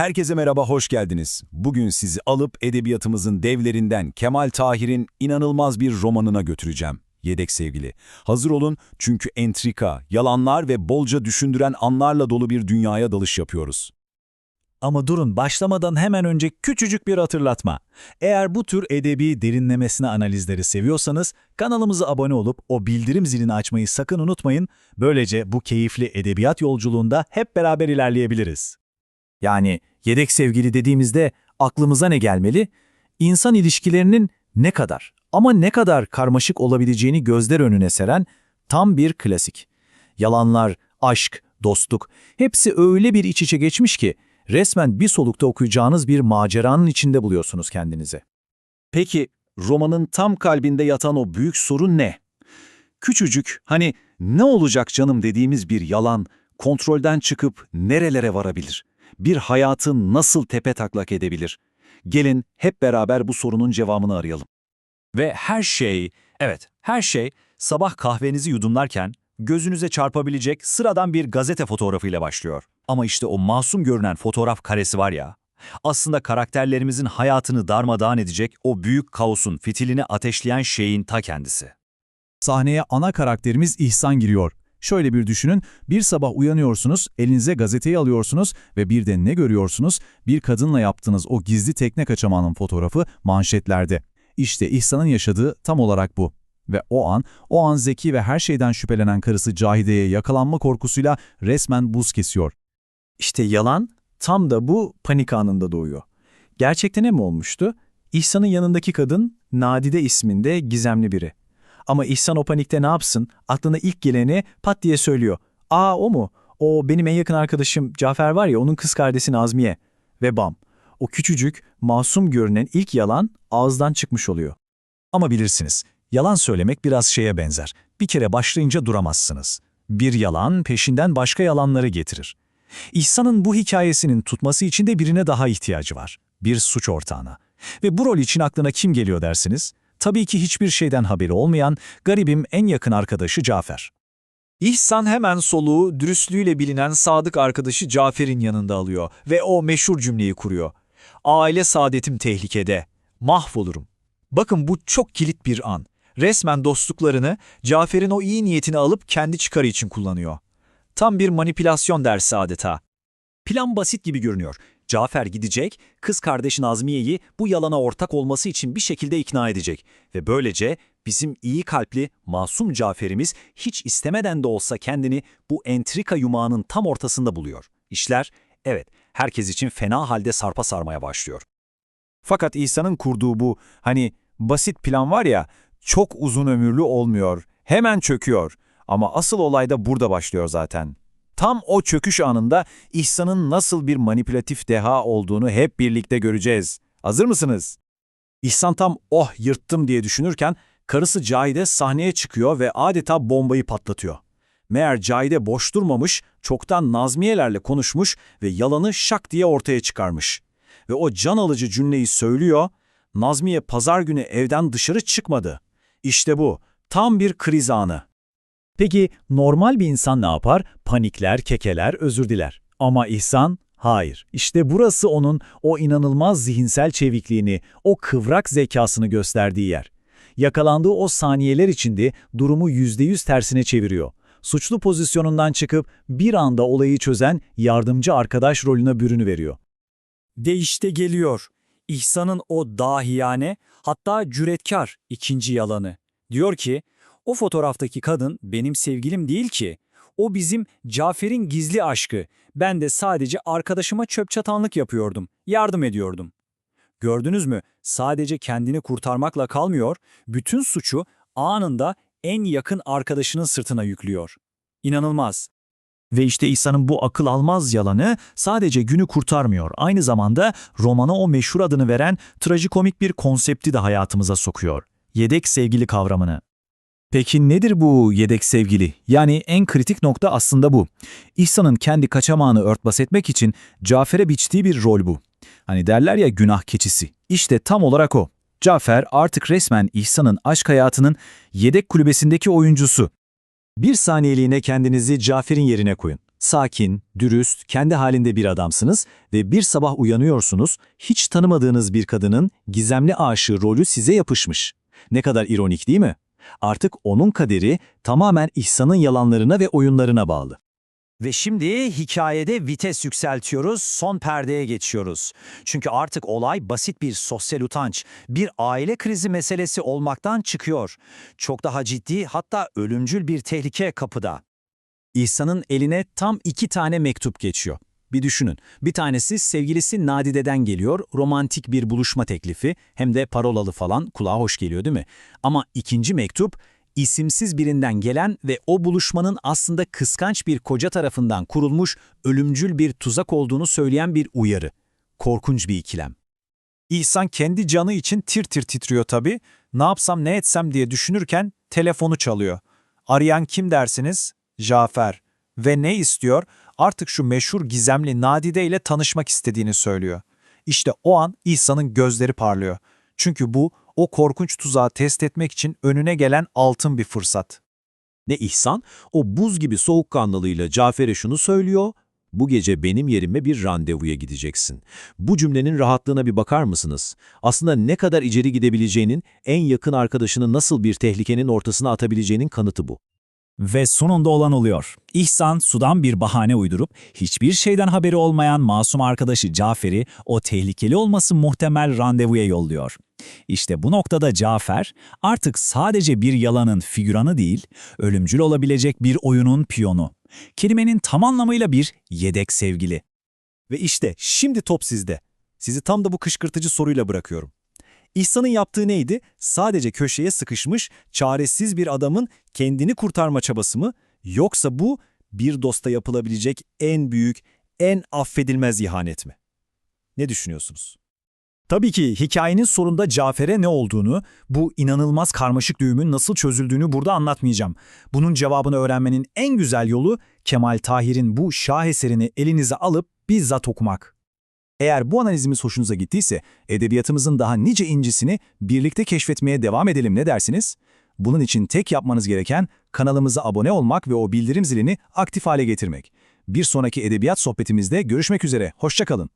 Herkese merhaba, hoş geldiniz. Bugün sizi alıp edebiyatımızın devlerinden Kemal Tahir'in inanılmaz bir romanına götüreceğim. Yedek sevgili. Hazır olun çünkü entrika, yalanlar ve bolca düşündüren anlarla dolu bir dünyaya dalış yapıyoruz. Ama durun başlamadan hemen önce küçücük bir hatırlatma. Eğer bu tür edebi derinlemesine analizleri seviyorsanız kanalımıza abone olup o bildirim zilini açmayı sakın unutmayın. Böylece bu keyifli edebiyat yolculuğunda hep beraber ilerleyebiliriz. Yani yedek sevgili dediğimizde aklımıza ne gelmeli? İnsan ilişkilerinin ne kadar ama ne kadar karmaşık olabileceğini gözler önüne seren tam bir klasik. Yalanlar, aşk, dostluk hepsi öyle bir iç içe geçmiş ki resmen bir solukta okuyacağınız bir maceranın içinde buluyorsunuz kendinizi. Peki romanın tam kalbinde yatan o büyük sorun ne? Küçücük, hani ne olacak canım dediğimiz bir yalan kontrolden çıkıp nerelere varabilir? Bir hayatı nasıl tepe taklak edebilir? Gelin hep beraber bu sorunun cevabını arayalım. Ve her şey, evet her şey sabah kahvenizi yudumlarken gözünüze çarpabilecek sıradan bir gazete fotoğrafıyla başlıyor. Ama işte o masum görünen fotoğraf karesi var ya, aslında karakterlerimizin hayatını darmadağın edecek o büyük kaosun fitilini ateşleyen şeyin ta kendisi. Sahneye ana karakterimiz İhsan giriyor. Şöyle bir düşünün, bir sabah uyanıyorsunuz, elinize gazeteyi alıyorsunuz ve bir de ne görüyorsunuz? Bir kadınla yaptığınız o gizli tekne kaçamağının fotoğrafı manşetlerde. İşte İhsan'ın yaşadığı tam olarak bu. Ve o an, o an zeki ve her şeyden şüphelenen karısı Cahide'ye yakalanma korkusuyla resmen buz kesiyor. İşte yalan tam da bu panik anında doğuyor. Gerçekten ne mi olmuştu? İhsan'ın yanındaki kadın Nadide isminde gizemli biri. Ama İhsan o panikte ne yapsın? Aklına ilk geleni pat diye söylüyor. Aa o mu? O benim en yakın arkadaşım Cafer var ya onun kız kardeşi Nazmiye. Ve bam. O küçücük, masum görünen ilk yalan ağızdan çıkmış oluyor. Ama bilirsiniz, yalan söylemek biraz şeye benzer. Bir kere başlayınca duramazsınız. Bir yalan peşinden başka yalanları getirir. İhsan'ın bu hikayesinin tutması için de birine daha ihtiyacı var. Bir suç ortağına. Ve bu rol için aklına kim geliyor dersiniz? Tabii ki hiçbir şeyden haberi olmayan, garibim en yakın arkadaşı Cafer. İhsan hemen soluğu dürüstlüğüyle bilinen sadık arkadaşı Cafer'in yanında alıyor ve o meşhur cümleyi kuruyor. Aile saadetim tehlikede. Mahvolurum. Bakın bu çok kilit bir an. Resmen dostluklarını Cafer'in o iyi niyetini alıp kendi çıkarı için kullanıyor. Tam bir manipülasyon dersi adeta. Plan basit gibi görünüyor. Cafer gidecek, kız kardeşi Nazmiye'yi bu yalana ortak olması için bir şekilde ikna edecek. Ve böylece bizim iyi kalpli, masum Cafer'imiz hiç istemeden de olsa kendini bu entrika yumağının tam ortasında buluyor. İşler, evet, herkes için fena halde sarpa sarmaya başlıyor. Fakat İhsan'ın kurduğu bu hani basit plan var ya çok uzun ömürlü olmuyor. Hemen çöküyor. Ama asıl olay da burada başlıyor zaten. Tam o çöküş anında İhsan'ın nasıl bir manipülatif deha olduğunu hep birlikte göreceğiz. Hazır mısınız? İhsan tam oh yırttım diye düşünürken karısı Cahide sahneye çıkıyor ve adeta bombayı patlatıyor. Meğer Cahide boş durmamış, çoktan Nazmiyelerle konuşmuş ve yalanı şak diye ortaya çıkarmış. Ve o can alıcı cümleyi söylüyor, Nazmiye pazar günü evden dışarı çıkmadı. İşte bu, tam bir kriz anı. Peki normal bir insan ne yapar? Panikler, kekeler, özür diler. Ama İhsan, hayır. İşte burası onun o inanılmaz zihinsel çevikliğini, o kıvrak zekasını gösterdiği yer. Yakalandığı o saniyeler içinde durumu yüzde yüz tersine çeviriyor. Suçlu pozisyonundan çıkıp bir anda olayı çözen yardımcı arkadaş rolüne bürünü veriyor. Ve işte geliyor. İhsan'ın o dahiyane, hatta cüretkar ikinci yalanı. Diyor ki, o fotoğraftaki kadın benim sevgilim değil ki. O bizim Cafer'in gizli aşkı. Ben de sadece arkadaşıma çöp çatanlık yapıyordum, yardım ediyordum. Gördünüz mü? Sadece kendini kurtarmakla kalmıyor, bütün suçu anında en yakın arkadaşının sırtına yüklüyor. İnanılmaz. Ve işte İhsan'ın bu akıl almaz yalanı sadece günü kurtarmıyor. Aynı zamanda romana o meşhur adını veren trajikomik bir konsepti de hayatımıza sokuyor. Yedek sevgili kavramını. Peki nedir bu yedek sevgili? Yani en kritik nokta aslında bu. İhsan'ın kendi kaçamağını örtbas etmek için Cafer'e biçtiği bir rol bu. Hani derler ya günah keçisi. İşte tam olarak o. Cafer artık resmen İhsan'ın aşk hayatının yedek kulübesindeki oyuncusu. Bir saniyeliğine kendinizi Cafer'in yerine koyun. Sakin, dürüst, kendi halinde bir adamsınız ve bir sabah uyanıyorsunuz, hiç tanımadığınız bir kadının gizemli aşığı rolü size yapışmış. Ne kadar ironik değil mi? Artık onun kaderi tamamen İhsan'ın yalanlarına ve oyunlarına bağlı. Ve şimdi hikayede vites yükseltiyoruz, son perdeye geçiyoruz. Çünkü artık olay basit bir sosyal utanç, bir aile krizi meselesi olmaktan çıkıyor. Çok daha ciddi hatta ölümcül bir tehlike kapıda. İhsan'ın eline tam iki tane mektup geçiyor. Bir düşünün. Bir tanesi sevgilisi Nadide'den geliyor, romantik bir buluşma teklifi, hem de parolalı falan, kulağa hoş geliyor değil mi? Ama ikinci mektup, isimsiz birinden gelen ve o buluşmanın aslında kıskanç bir koca tarafından kurulmuş ölümcül bir tuzak olduğunu söyleyen bir uyarı. Korkunç bir ikilem. İhsan kendi canı için tir tir titriyor tabii. Ne yapsam ne etsem diye düşünürken telefonu çalıyor. Arayan kim dersiniz? Cafer. Ve ne istiyor? Artık şu meşhur gizemli Nadide ile tanışmak istediğini söylüyor. İşte o an İhsan'ın gözleri parlıyor. Çünkü bu o korkunç tuzağı test etmek için önüne gelen altın bir fırsat. Ne İhsan, o buz gibi soğukkanlılığıyla Cafer'e şunu söylüyor, bu gece benim yerime bir randevuya gideceksin. Bu cümlenin rahatlığına bir bakar mısınız? Aslında ne kadar içeri gidebileceğinin, en yakın arkadaşını nasıl bir tehlikenin ortasına atabileceğinin kanıtı bu. Ve sonunda olan oluyor. İhsan sudan bir bahane uydurup hiçbir şeyden haberi olmayan masum arkadaşı Cafer'i o tehlikeli olması muhtemel randevuya yolluyor. İşte bu noktada Cafer artık sadece bir yalanın figüranı değil, ölümcül olabilecek bir oyunun piyonu. Kelimenin tam anlamıyla bir yedek sevgili. Ve işte şimdi top sizde. Sizi tam da bu kışkırtıcı soruyla bırakıyorum. İhsan'ın yaptığı neydi? Sadece köşeye sıkışmış, çaresiz bir adamın kendini kurtarma çabası mı? Yoksa bu bir dosta yapılabilecek en büyük, en affedilmez ihanet mi? Ne düşünüyorsunuz? Tabii ki hikayenin sonunda Cafer'e ne olduğunu, bu inanılmaz karmaşık düğümün nasıl çözüldüğünü burada anlatmayacağım. Bunun cevabını öğrenmenin en güzel yolu Kemal Tahir'in bu şaheserini elinize alıp bizzat okumak. Eğer bu analizimiz hoşunuza gittiyse, edebiyatımızın daha nice incisini birlikte keşfetmeye devam edelim ne dersiniz? Bunun için tek yapmanız gereken kanalımıza abone olmak ve o bildirim zilini aktif hale getirmek. Bir sonraki edebiyat sohbetimizde görüşmek üzere, hoşçakalın.